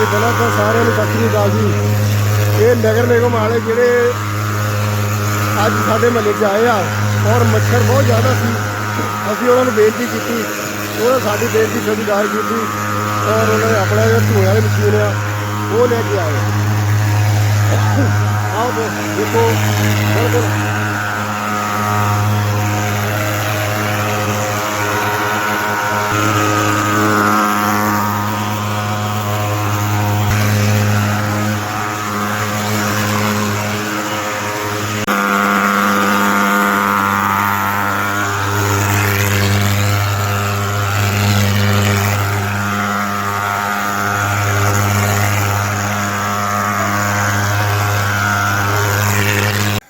ਸਾਰਿਆਂ ਨੂੰ ਸਤਿ ਸ੍ਰੀ ਅਕਾਲ ਜੀ। ਇਹ ਨਗਰ ਨਿਗਮ ਵਾਲੇ ਜਿਹੜੇ ਅੱਜ ਸਾਡੇ ਮਹੱਲੇ 'ਚ ਆਏ ਆ, ਔਰ ਮੱਛਰ ਬਹੁਤ ਜ਼ਿਆਦਾ ਸੀ। ਅਸੀਂ ਉਹਨਾਂ ਨੂੰ ਬੇਨਤੀ ਕੀਤੀ ਉਹਨਾਂ ਸਾਡੀ ਬੇਨਤੀ ਸਵੀਕਾਰ ਕੀਤੀ, ਔਰ ਉਹਨਾਂ ਨੇ ਆਪਣਾ ਜਿਹੜਾ ਧੂਏ ਵਾਲੀ ਮਸ਼ੀਨ ਆ, ਉਹ ਲੈ ਕੇ ਆਏ। ਆਓ ਦੇਖੋ ਬਿਲਕੁਲ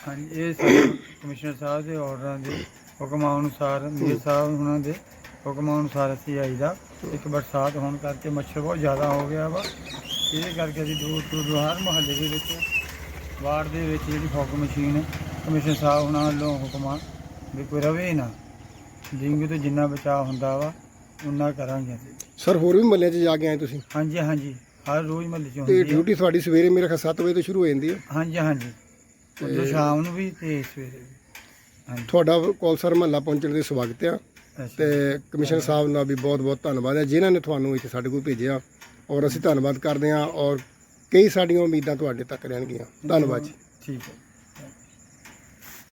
ਹਾਂਜੀ ਇਹ ਕਮਿਸ਼ਨਰ ਸਾਹਿਬ ਦੇ ਆਰਡਰਾਂ ਦੇ ਹੁਕਮਾਂ ਅਨੁਸਾਰ ਮੇਅਰ ਸਾਹਿਬ ਉਹਨਾਂ ਦੇ ਹੁਕਮਾਂ ਅਨੁਸਾਰ ਅਸੀਂ ਆਈਦਾ ਇੱਕ ਬਰਸਾਤ ਹੋਣ ਕਰਕੇ ਮੱਛਰ ਬਹੁਤ ਜ਼ਿਆਦਾ ਹੋ ਗਿਆ ਵਾ। ਇਹਦੇ ਕਰਕੇ ਅਸੀਂ ਦੂਰ ਦੂਰ ਹਰ ਮੁਹੱਲੇ ਦੇ ਵਿੱਚ ਵਾਰਡ ਦੇ ਵਿੱਚ ਜਿਹੜੀ ਫੌਗ ਮਸ਼ੀਨ ਕਮਿਸ਼ਨਰ ਸਾਹਿਬ ਉਹਨਾਂ ਵੱਲੋਂ ਹੁਕਮਾਂ ਵੀ ਕੋਈ ਰਵੇ ਨਾ। ਡੇਂਗੂ ਤੋਂ ਜਿੰਨਾ ਬਚਾਅ ਹੁੰਦਾ ਵਾ ਉਨਾ ਕਰਾਂਗੇ ਸਰ ਹੋਰ ਵੀ ਮਹੱਲਿਆਂ 'ਚ ਜਾ ਕੇ ਆਏ ਤੁਸੀਂ? ਹਾਂਜੀ ਹਾਂਜੀ। ਹਰ ਰੋਜ਼ ਮੁਹੱਲੇ 'ਚ ਤੇ ਹੁੰਦੀ ਆ। ਡਿਊਟੀ ਤੁਹਾਡੀ ਸਵੇਰੇ ਮੇਰੇ ਖਿਆਲ 7 ਵਜੇ ਤੋਂ ਸ਼ੁਰੂ ਹੋ ਜਾਂਦੀ ਹੈ। ਹਾਂਜੀ ਹਾਂਜੀ। ਉਦੋਂ ਸ਼ਾਮ ਨੂੰ ਵੀ ਤੇ ਸਵੇਰੇ। ਵੀ ਹਾਂਜੀ। ਤੁਹਾਡਾ ਕੌਲਸਰ ਮਹੱਲਾ ਪਹੁੰਚਣ ਦੇ ਸਵਾਗਤ ਆ। ਤੇ ਕਮਿਸ਼ਨਰ ਸਾਹਿਬ ਦਾ ਵੀ ਬਹੁਤ ਬਹੁਤ ਧੰਨਵਾਦ ਹੈ ਜਿਨ੍ਹਾਂ ਨੇ ਤੁਹਾਨੂੰ ਇੱਥੇ ਸਾਡੇ ਕੋਲ ਭੇਜਿਆ ਔਰ ਅਸੀਂ ਧੰਨਵਾਦ ਕਰਦੇ ਹਾਂ ਔਰ ਕਈ ਸਾਡੀਆਂ ਉਮੀਦਾਂ ਤੁਹਾਡੇ ਤੱਕ ਰਹਿਣਗੀਆਂ। ਧੰਨਵਾਦ ਜੀ। ਠੀਕ ਹੈ।